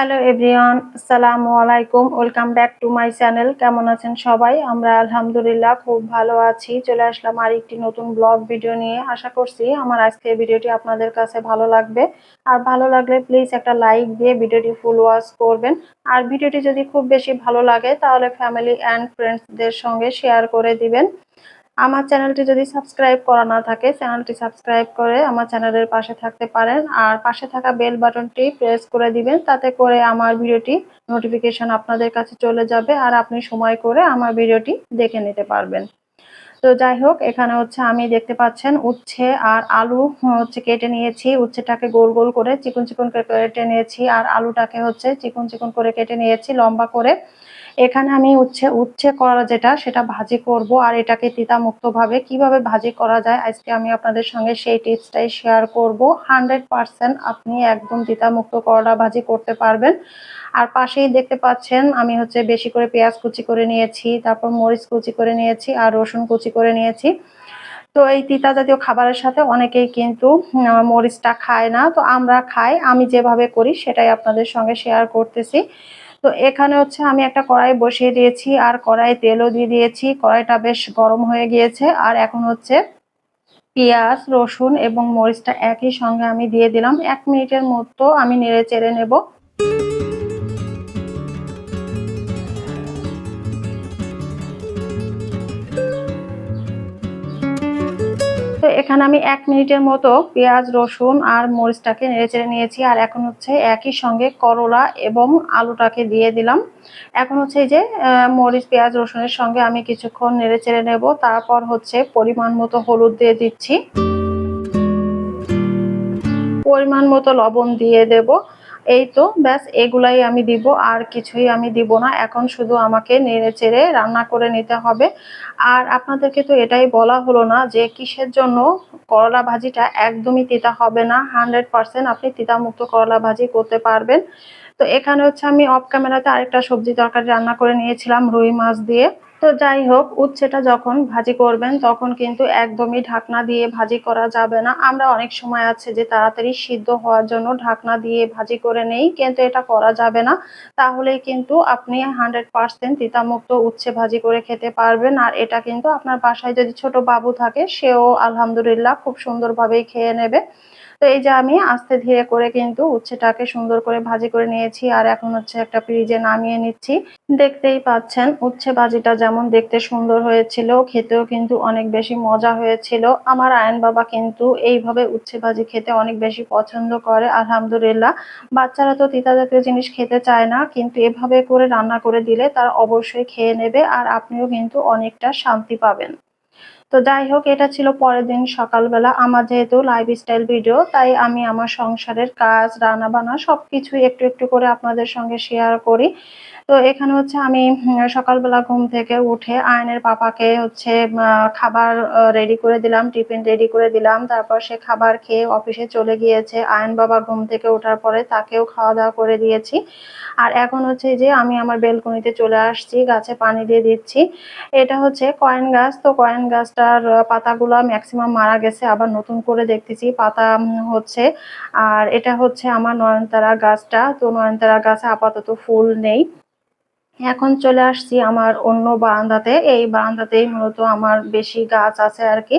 Hello everyone, আসসালামু আলাইকুম, welcome back to my channel. কেমন আছেন সবাই? আমরা আলহামদুলিল্লাহ খুব ভালো আছি। চলে আসলাম আর একটি নতুন ব্লগ ভিডিও নিয়ে। আশা করছি আমার আজকের ভিডিওটি আপনাদের কাছে ভালো লাগবে। আর ভালো লাগলে প্লিজ একটা লাইক দিয়ে ভিডিওটি ফুল ওয়াচ করবেন। আর ভিডিওটি যদি খুব বেশি ভালো লাগে, তাহলে ফ্যামিলি অ্যান্ড ফ্রেন্ডসদের সঙ্গে শেয়ার করে দিবেন। আমার চ্যানেলটি যদি সাবস্ক্রাইব করা না থাকে, চ্যানেলটি সাবস্ক্রাইব করে আমার চ্যানেলের পাশে থাকতে পারেন। আর পাশে থাকা বেল বাটনটি প্রেস করে দিবেন, তাতে করে আমার ভিডিওটি নোটিফিকেশন আপনাদের কাছে চলে যাবে আর আপনি সময় করে আমার ভিডিওটি দেখে নিতে পারবেন। তো যাই হোক, এখানে হচ্ছে আমি দেখতে পাচ্ছেন উচ্ছে আর আলু হচ্ছে কেটে নিয়েছি। উচ্ছেটাকে গোল গোল করে চিকন চিকন কেটে নিয়েছি আর আলুটাকে হচ্ছে চিকন চিকন করে কেটে নিয়েছি, লম্বা করে। এখানে আমি উচ্ছে উচ্ছে করা যেটা, সেটা ভাজি করব আর এটাকে তিতা ভাবে কীভাবে ভাজি করা যায় আজকে আমি আপনাদের সঙ্গে সেই টিপসটাই শেয়ার করব। হান্ড্রেড পারসেন্ট আপনি একদম তিতা মুক্ত করলা ভাজি করতে পারবেন। আর পাশেই দেখতে পাচ্ছেন আমি হচ্ছে বেশি করে পেঁয়াজ কুচি করে নিয়েছি, তারপর মরিচ কুচি করে নিয়েছি আর রসুন কুচি করে নিয়েছি। তো এই তিতা জাতীয় খাবারের সাথে অনেকেই কিন্তু মরিচটা খায় না। তো আমরা খাই, আমি যেভাবে করি সেটাই আপনাদের সঙ্গে শেয়ার করতেছি। তো এখানে হচ্ছে আমি একটা কড়াই বসিয়ে দিয়েছি, আর কড়াই তেলও দিয়ে দিয়েছি। কড়াইটা বেশ গরম হয়ে গিয়েছে, আর এখন হচ্ছে পেঁয়াজ, রসুন এবং মরিচটা একই সঙ্গে আমি দিয়ে দিলাম। এক মিনিটের মতো আমি নেড়ে চেড়ে নেব। এখানে আমি এক মিনিটের মতো পেঁয়াজ, রসুন আর মরিচটাকে নেড়েচেড়ে নিয়েছি। আর এখন হচ্ছে একই সঙ্গে করলা এবং আলুটাকে দিয়ে দিলাম। এখন হচ্ছে যে মরিচ, পেঁয়াজ, রসুনের সঙ্গে আমি কিছুক্ষণ নেড়েচেড়ে নেব। তারপর হচ্ছে পরিমাণ মতো হলুদ দিয়ে দিচ্ছি। পরিমাণ মতো লবণ দিয়ে দেব। এই তো, ব্যাস, এগুলাই আমি দিব, আর কিছুই আমি দিব না। এখন শুধু আমাকে নেড়ে চেড়ে রান্না করে নিতে হবে। আর আপনাদেরকে তো এটাই বলা হলো না যে কিসের জন্য করলা ভাজিটা একদমই তিতা হবে না। হান্ড্রেড পারসেন্ট আপনি তিতামুক্ত করলা ভাজি করতে পারবেন। তো এখানে হচ্ছে আমি অফ ক্যামেরাতে আরেকটা সবজি তরকারি রান্না করে নিয়েছিলাম, রুই মাছ দিয়ে। তো যাই হোক, উচ্ছেটা যখন ভাজি করবেন, তখন কিন্তু একদমই ঢাকনা দিয়ে ভাজি করা যাবে না। আমরা অনেক সময় আছে যে তাড়াতাড়ি সিদ্ধ হওয়ার জন্য ঢাকনা দিয়ে ভাজি করে নেই, কিন্তু এটা করা যাবে না। তাহলে কিন্তু আপনি হান্ড্রেড পার্সেন্ট তিতামুক্ত উচ্ছে ভাজি করে খেতে পারবেন। আর এটা কিন্তু আপনার বাসায় যদি ছোট বাবু থাকে, সেও আলহামদুলিল্লাহ খুব সুন্দরভাবেই খেয়ে নেবে। তো এই যে আমি আস্তে ধীরে করে কিন্তু উচ্ছেটাকে সুন্দর করে ভাজি করে নিয়েছি, আর এখন হচ্ছে একটা ফ্রিজে নামিয়ে নিচ্ছি। দেখতেই পাচ্ছেন উচ্ছে ভাজিটা যেমন দেখতে সুন্দর হয়েছিল, খেতেও কিন্তু অনেক বেশি মজা হয়েছিল। আমার আয়ন বাবা কিন্তু এইভাবে উচ্ছে ভাজি খেতে অনেক বেশি পছন্দ করে, আলহামদুলিল্লাহ। বাচ্চারা তো তিতা জাতীয় জিনিস খেতে চায় না, কিন্তু এভাবে করে রান্না করে দিলে তারা অবশ্যই খেয়ে নেবে, আর আপনিও কিন্তু অনেকটা শান্তি পাবেন। তো যাই হোক, এটা ছিল পরের দিন সকালবেলা। আমার যেহেতু লাইফস্টাইল ভিডিও তাই আমি আমার সংসারের কাজ রান্না বান্না সব কিছুই একটু একটু করে আপনাদের সঙ্গে শেয়ার করি। তো এখানে হচ্ছে আমি সকালবেলা ঘুম থেকে উঠে আয়নের পাপাকে হচ্ছে খাবার রেডি করে দিলাম, টিফিন রেডি করে দিলাম। তারপর সে খাবার খেয়ে অফিসে চলে গিয়েছে। আয়ন বাবা ঘুম থেকে ওঠার পরে তাকেও খাওয়া দাওয়া করে দিয়েছি। আর এখন হচ্ছে যে আমি আমার বেলকনিতে চলে আসছি, গাছে পানি দিয়ে দিচ্ছি। এটা হচ্ছে কয়েন গাছ। তো কয়েন গাছটার পাতাগুলো ম্যাক্সিমাম মারা গেছে, আবার নতুন করে দেখতেছি, পাতা হচ্ছে। আর এটা হচ্ছে আমার নয়নতারা গাছটা। তো নয়নতারা গাছে আপাতত ফুল নেই। এখন চলে আসছি আমার অন্য বারান্দাতে। এই বারান্দাতেই মূলত আমার বেশি গাছ আছে আর কি।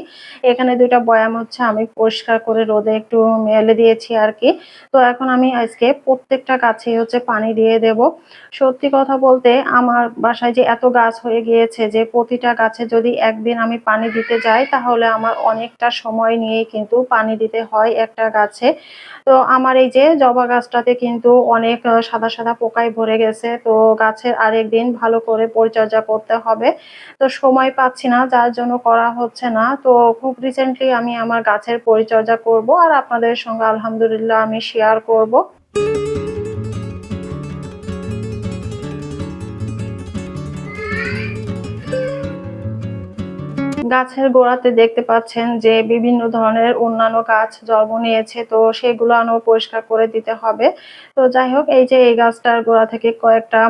এখানে দুইটা বয়াম হচ্ছে, আমি পরিষ্কার করে রোদে একটু মেলে দিয়েছি আর কি। তো এখন আমি আজকে প্রত্যেকটা গাছে হচ্ছে পানি দিয়ে দেব। সত্যি কথা বলতে আমার বাসায় যে এত গাছ হয়ে গিয়েছে যে প্রতিটা গাছে যদি একদিন আমি পানি দিতে যাই, তাহলে আমার অনেকটা সময় নিয়েই কিন্তু পানি দিতে হয় একটা গাছে। তো আমার এই যে জবা গাছটাতে কিন্তু অনেক সাদা সাদা পোকায় ভরে গেছে। তো গাছের আরেকদিন ভালো করে পরিচর্যা করতে হবে। তো সময় পাচ্ছি না, যার জন্য করা হচ্ছে না। তো খুব রিসেন্টলি আমি আমার গাছের পরিচর্যা করব আর আপনাদের সঙ্গে আলহামদুলিল্লাহ আমি শেয়ার করব। গাছের গোড়াতে দেখতে পাচ্ছেন যে বিভিন্ন ধরনের অন্যান্য গাছ জন্ম নিয়েছে, তো সেগুলো আনো পরিষ্কার করে দিতে হবে। তো যাই হোক, এই যে এই গাছটার গোড়া থেকে কয়েকটা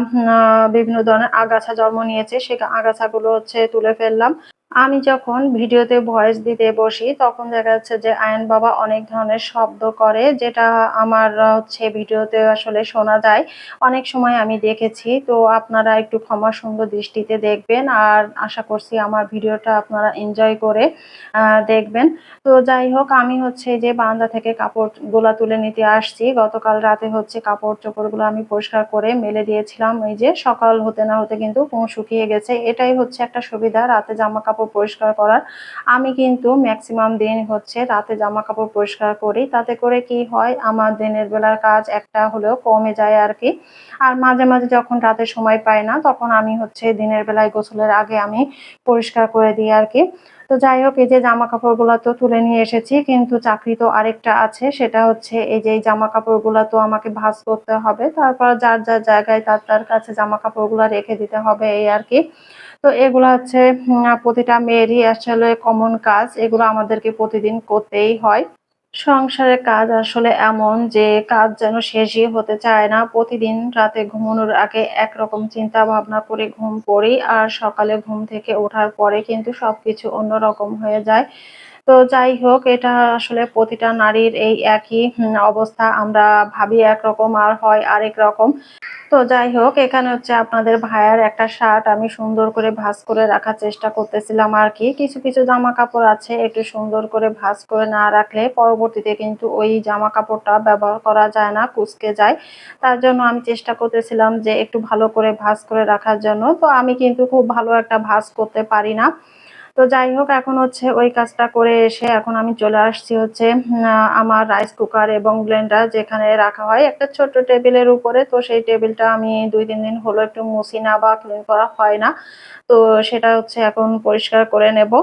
বিভিন্ন ধরনের আগাছা জন্ম নিয়েছে সে আগাছাগুলো হচ্ছে তুলে ফেললাম। আমি যখন ভিডিওতে ভয়েস দিতে বসি, তখন দেখা যাচ্ছে যে আয়ন বাবা অনেক ধরনের শব্দ করে, যেটা আমার হচ্ছে ভিডিওতে আসলে শোনা যায়। অনেক সময় আমি দেখেছি, তো আপনারা একটু ক্ষমা সুন্দর দৃষ্টিতে দেখবেন আর আশা করছি আমার ভিডিওটা আপনারা এনজয় করে দেখবেন। তো যাই হোক, আমি হচ্ছে যে বারান্দা থেকে কাপড়গুলা তুলে নিতে আসছি। গতকাল রাতে হচ্ছে কাপড় চোপড়গুলো আমি পরিষ্কার করে মেলে দিয়েছিলাম। এই যে সকাল হতে না হতে কিন্তু শুকিয়ে গেছে। এটাই হচ্ছে একটা সুবিধা, রাতে জামা কাপড় পরিষ্কার করার। আমি কিন্তু ম্যাক্সিমাম দিন হচ্ছে রাতে জামা কাপড় পরিষ্কার করি। তাতে করে কি হয়, আমার দিনের বেলার কাজ একটা হলেও কমে যায় আর কি আর মাঝে মাঝে যখন রাতে সময় পাই না, তখন আমি হচ্ছে দিনের বেলায় গোসলের আগে আমি পরিষ্কার করে দিই আর কি তো যাই হোক, এই যে জামা কাপড়গুলো তো তুলে নিয়ে এসেছি, কিন্তু চাকরি তো আরেকটা আছে। সেটা হচ্ছে এই যে জামা কাপড়গুলো তো আমাকে ভাঁজ করতে হবে। তারপর যার যার জায়গায় তার তার কাছে জামা কাপড়গুলো রেখে দিতে হবে এই আর কি তো এগুলো হচ্ছে প্রতিটা মেয়েরই আসলে কমন কাজ। এগুলো আমাদেরকে প্রতিদিন করতেই হয়। সংসারের কাজ আসলে এমন যে, কাজ যেন শেষই হতে চায় না। প্রতিদিন রাতে ঘুমানোর আগে একরকম চিন্তা ভাবনা করে ঘুম পড়ি আর সকালে ঘুম থেকে ওঠার পরে কিন্তু সবকিছু অন্যরকম হয়ে যায়। তো যাই হোক, এটা আসলে প্রতিটা নারীর এই একই অবস্থা। আমরা ভাবি একরকম আর হয় আরেক রকম। তো যাই হোক, এখানে হচ্ছে আপনাদের ভাইয়ার একটা শার্ট আমি সুন্দর করে ভাজ করে রাখার চেষ্টা করতেছিলাম আর কি। কিছু কিছু জামা কাপড় আছে, একটু সুন্দর করে ভাজ করে না রাখলে পরবর্তীতে কিন্তু ওই জামা কাপড়টা ব্যবহার করা যায় না, কুচকে যায়। তার জন্য আমি চেষ্টা করতেছিলাম যে একটু ভালো করে ভাজ করে রাখার জন্য। তো আমি কিন্তু খুব ভালো একটা ভাজ করতে পারি না। তো যাই হোক, এখন হচ্ছে ওই কাজটা করে এসে এখন আমি চলে আসছি হচ্ছে আমার রাইস কুকার এবং ব্লেন্ডার যেখানে রাখা হয়। একটা ছোট্ট টেবিলের উপরে, তো সেই টেবিলটা আমি দুই, তিন দিন হলো একটু মুছি না বা ক্লিন করা হয় না। তো সেটা হচ্ছে এখন পরিষ্কার করে নেব।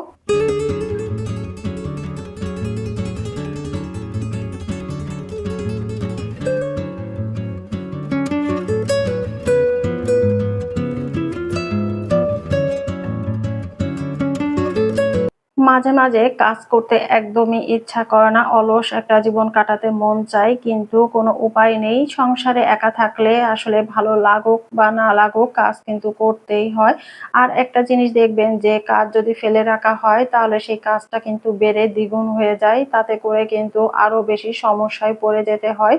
মাঝে মাঝে কাজ করতে একদমই ইচ্ছা করে না। অলস একটা জীবন কাটাতে মন চায়, কিন্তু কোনো উপায় নেই। সংসারে একা থাকলে আসলে ভালো লাগুক বা না লাগুক, কাজ কিন্তু করতেই হয়। আর একটা জিনিস দেখবেন যে, কাজ যদি ফেলে রাখা হয়, তাহলে সেই কাজটা কিন্তু বেড়ে দ্বিগুণ হয়ে যায়। তাতে করে কিন্তু আরও বেশি সমস্যায় পড়ে যেতে হয়।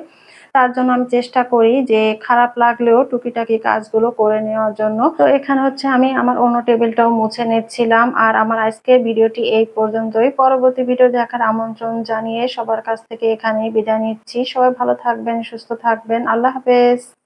তার জন্য আমি চেষ্টা করি যে খারাপ লাগলেও টুকিটাকি কাজগুলো করে নেওয়ার জন্য। তো এখানে হচ্ছে আমি আমার অন্য টেবিলটাও মুছে নিচ্ছিলাম আর আমার আজকের ভিডিওটি এই পর্যন্তই। পরবর্তী ভিডিও দেখার আমন্ত্রণ জানিয়ে সবার কাছ থেকে এখানেই বিদায় নিচ্ছি। সবাই ভালো থাকবেন, সুস্থ থাকবেন। আল্লাহ হাফেজ।